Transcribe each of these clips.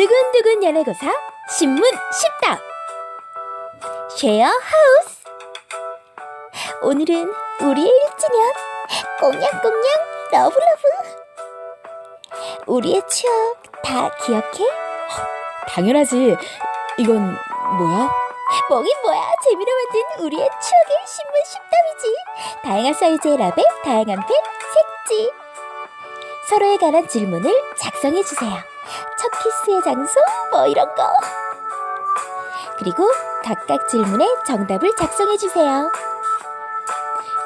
두근두근 연애고사 신문 10답 쉐어 하우스. 오늘은 우리의 1주년. 꽁냥꽁냥 러브러브. 우리의 추억 다 기억해? 당연하지. 이건 뭐야? 뭐긴 뭐야. 재미로 만든 우리의 추억의 신문 10답이지. 다양한 사이즈의 라벨 다양한 펜 색지 서로에 관한 질문을 작성해 주세요. 첫 키스의 장소 뭐 이런 거. 그리고 각각 질문에 정답을 작성해 주세요.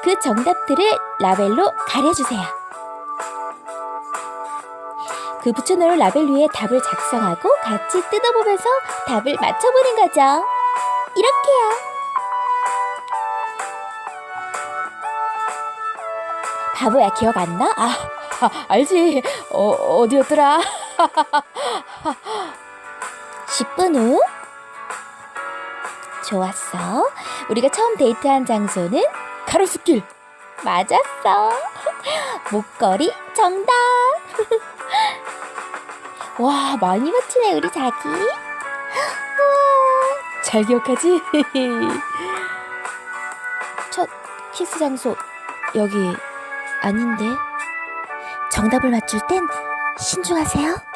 그 정답들을 라벨로 가려 주세요. 그 붙여놓은 라벨 위에 답을 작성하고 같이 뜯어보면서 답을 맞춰보는 거죠. 이렇게요. 바보야 기억 안 나? 아, 아 알지 어, 어디였더라 10분 후 좋았어. 우리가 처음 데이트한 장소는 가로수길. 맞았어. 목걸이 정답. 와, 많이 맞히네, 우리 자기. 잘 기억하지? 첫 키스 장소 여기 아닌데. 정답을 맞출 땐 신중하세요.